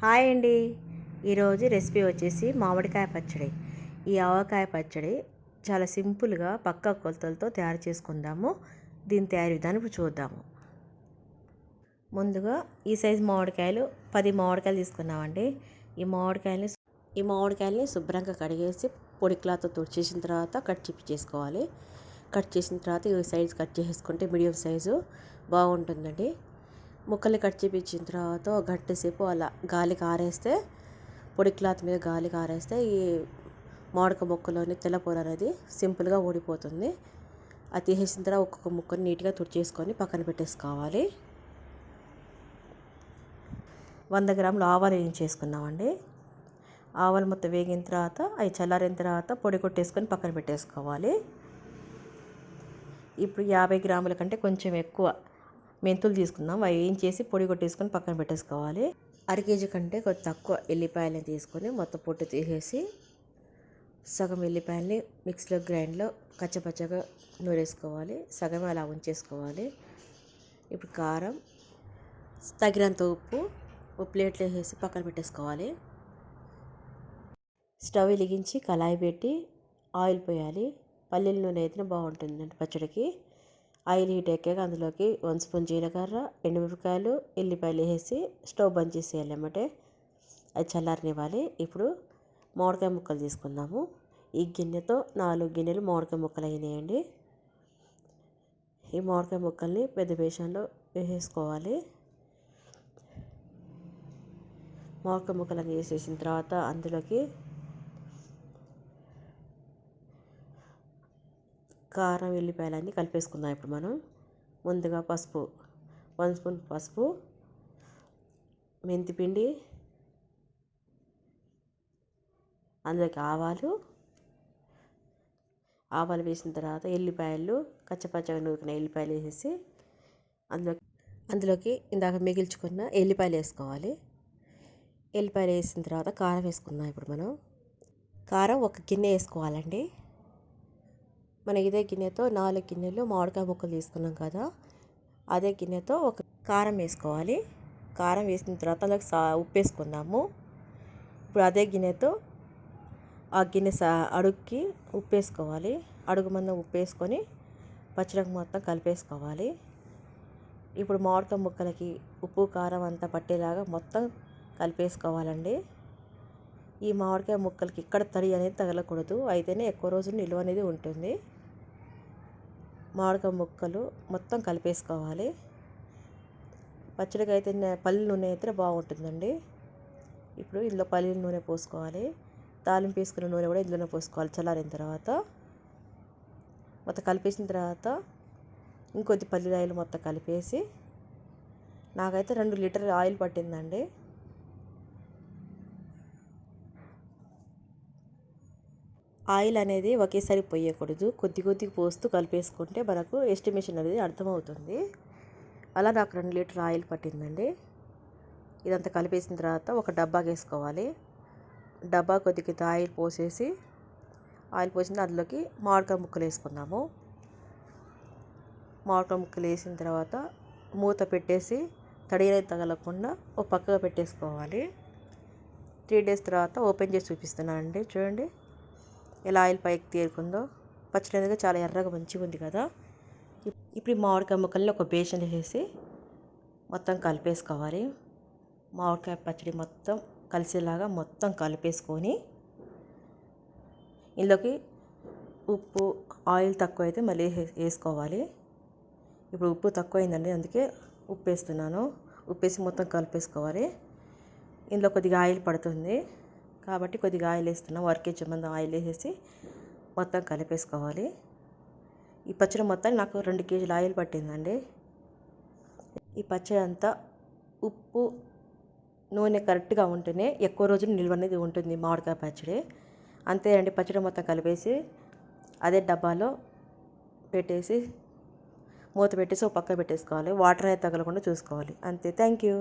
Hi అండి. ఈరోజు recipe వచ్చేసి మామిడికాయ పచ్చడి. ఈ ఆవకాయ పచ్చడి చాలా సింపుల్గా పక్క కొలతలతో తయారు చేసుకుందాము. దీని తయారీ విధానం ఇప్పుడు చూద్దాము. ముందుగా ఈ సైజు మామిడికాయలు పది మామిడికాయలు తీసుకున్నామండి. ఈ మామిడికాయలు ఈ మామిడికాయలని శుభ్రంగా కడిగేసి పొడి క్లాత్ తుడిచేసిన తర్వాత కట్ చిప్పి చేసుకోవాలి. కట్ చేసిన తర్వాత ఈ సైజు కట్ చేసుకుంటే మీడియం సైజు బాగుంటుందండి. ముక్కలు కట్ చేపించిన తర్వాత ఒక గంట సేపు అలా గాలికి ఆరేస్తే పొడి క్లాత్ మీద గాలికి ఆరేస్తే ఈ మామిడిక ముక్కలోని తెల్లపూర అనేది సింపుల్గా ఊడిపోతుంది. అది తీసేసిన తర్వాత ఒక్కొక్క ముక్కని నీట్గా తుడిచేసుకొని పక్కన పెట్టేసుకోవాలి. వంద గ్రాములు ఆవాలు వేయించేసుకున్నామండి. ఆవాలు మొత్తం వేగిన తర్వాత అవి చల్లారిన తర్వాత పొడి కొట్టేసుకొని పక్కన పెట్టేసుకోవాలి. ఇప్పుడు యాభై గ్రాముల కంటే కొంచెం ఎక్కువ మెంతులు తీసుకుందాం. అవి వేయించేసి పొడి కొట్టేసుకొని పక్కన పెట్టేసుకోవాలి. అర కేజీ కంటే కొంచెం తక్కువ ఎల్లిపాయలని తీసుకొని మొత్తం పొట్టు తీసేసి సగం ఎల్లిపాయలని మిక్సీలో గ్రైండ్లో కచ్చపచ్చగా నూరేసుకోవాలి. సగం అలా ఉంచేసుకోవాలి. ఇప్పుడు కారం తగినంత ఉప్పు ఉప్పు ప్లేట్లో వేసి పక్కన పెట్టేసుకోవాలి. స్టవ్ వెలిగించి కళాయి పెట్టి ఆయిల్ పోయాలి. పల్లీల నూనె అయితే బాగుంటుందండి పచ్చడికి. ఆయిల్ హీట్ ఎక్కాక అందులోకి వన్ స్పూన్ జీలకర్ర ఎండుమిరపకాయలు ఎల్లిపాయలు వేసి స్టవ్ బంద్ చేసేయాలి అన్నమాట. అది చల్లారనివ్వాలి. ఇప్పుడు మామిడికాయ ముక్కలు తీసుకుందాము. ఈ గిన్నెతో నాలుగు గిన్నెలు మామిడికాయ ముక్కలు అయినాయండి. ఈ మామిడికాయ ముక్కల్ని పెద్ద బేషన్లో వేసేసుకోవాలి. మామిడికాయ ముక్కలు వేసేసిన తర్వాత అందులోకి కారం వెల్లిపాయలన్నీ కలిపేసుకుందాం ఇప్పుడు మనం. ముందుగా పసుపు వన్ స్పూన్ పసుపు మెంతిపిండి అందులోకి ఆవాలు. ఆవాలు వేసిన తర్వాత ఎల్లిపాయలు కచ్చపచ్చగా నూరిన ఎల్లిపాయలు వేసేసి అందులో అందులోకి ఇందాక మిగిల్చుకున్న ఎల్లిపాయలు వేసుకోవాలి. ఎల్లిపాయలు వేసిన తర్వాత కారం వేసుకుందాం ఇప్పుడు మనం. కారం ఒక గిన్నె వేసుకోవాలండి. మన ఇదే గిన్నెతో నాలుగు గిన్నెలు మామిడికాయ ముక్కలు తీసుకున్నాం కదా అదే గిన్నెతో ఒక కారం వేసుకోవాలి. కారం వేసిన తర్వాత అందులోకి సా ఉప్పు వేసుకుందాము ఇప్పుడు అదే గిన్నెతో ఆ గిన్నె సా అడుగుకి ఉప్పు వేసుకోవాలి అడుగు మందు ఉప్పు వేసుకొని పచ్చడికి మొత్తం కలిపేసుకోవాలి. ఇప్పుడు మామిడికాయ ముక్కలకి ఉప్పు కారం అంతా పట్టేలాగా మొత్తం కలిపేసుకోవాలండి. ఈ మామిడికాయ ముక్కలకి ఇక్కడ తడి అనేది తగలకూడదు. అయితేనే ఎక్కువ రోజులు నిల్వ అనేది ఉంటుంది. మామిడికాయ ముక్కలు మొత్తం కలిపేసుకోవాలి. పచ్చడికి అయితే పల్లి నూనె అయితే బాగుంటుందండి. ఇప్పుడు ఇందులో పల్లీల నూనె పోసుకోవాలి. తాలింపు వేసుకున్న నూనె కూడా ఇందులోనే పోసుకోవాలి చల్లారిన తర్వాత. మొత్తం కలిపేసిన తర్వాత ఇంకొద్ది పల్లీలు మొత్తం కలిపేసి నాకైతే రెండు లీటర్ ఆయిల్ పట్టిందండి. ఆయిల్ అనేది ఒకేసారి పోయకూడదు. కొద్ది కొద్దిగా పోస్తూ కలిపేసుకుంటే మనకు ఎస్టిమేషన్ అనేది అర్థమవుతుంది. అలా నాకు రెండు లీటర్ ఆయిల్ పట్టిందండి. ఇదంతా కలిపేసిన తర్వాత ఒక డబ్బాకి వేసుకోవాలి. డబ్బా కొద్దిగా ఆయిల్ పోసేసి ఆయిల్ పోసిన అందులోకి మామిడికాయ ముక్కలు వేసుకున్నాము మామిడికాయ ముక్కలు వేసిన తర్వాత మూత పెట్టేసి తడి అనేది తగలకుండా ఒక పక్కగా పెట్టేసుకోవాలి. త్రీ డేస్ తర్వాత ఓపెన్ చేసి చూపిస్తున్నానండి. చూడండి. ఎలా ఆయిల్ పైకి తేరుకుందో పచ్చడి అనేది చాలా ఎర్రగా మంచిగా ఉంది కదా. ఇప్పుడు ఈ మామిడికాయ ముక్కల్లో ఒక బేషన్ వేసి మొత్తం కలిపేసుకోవాలి. మామిడికాయ పచ్చడి మొత్తం కలిసేలాగా మొత్తం కలిపేసుకొని ఇందులోకి ఉప్పు ఆయిల్ తక్కువ అయితే మళ్ళీ వేసుకోవాలి. ఇప్పుడు ఉప్పు తక్కువైందండి అందుకే ఉప్పు వేస్తున్నాను ఉప్పు వేసి మొత్తం కలిపేసుకోవాలి. ఇందులో కొద్దిగా ఆయిల్ పడుతుంది. కాబట్టి కొద్దిగా ఆయిల్ వేస్తున్నాం. వరకే మందం ఆయిల్ వేసేసి మొత్తం కలిపేసుకోవాలి. ఈ పచ్చడి మొత్తం నాకు రెండు కేజీల ఆయిల్ పట్టిందండి. ఈ పచ్చడి అంతా ఉప్పు నూనె కరెక్ట్గా ఉంటేనే ఎక్కువ రోజులు నిల్వ అనేది ఉంటుంది మామిడికాయ పచ్చడి. అంతే అండి పచ్చడి మొత్తం కలిపేసి అదే డబ్బాలో పెట్టేసి మూత పెట్టేసి ఒక పక్క పెట్టేసుకోవాలి. వాటర్ అనేది తగలకుండా చూసుకోవాలి. అంతే థ్యాంక్ యూ.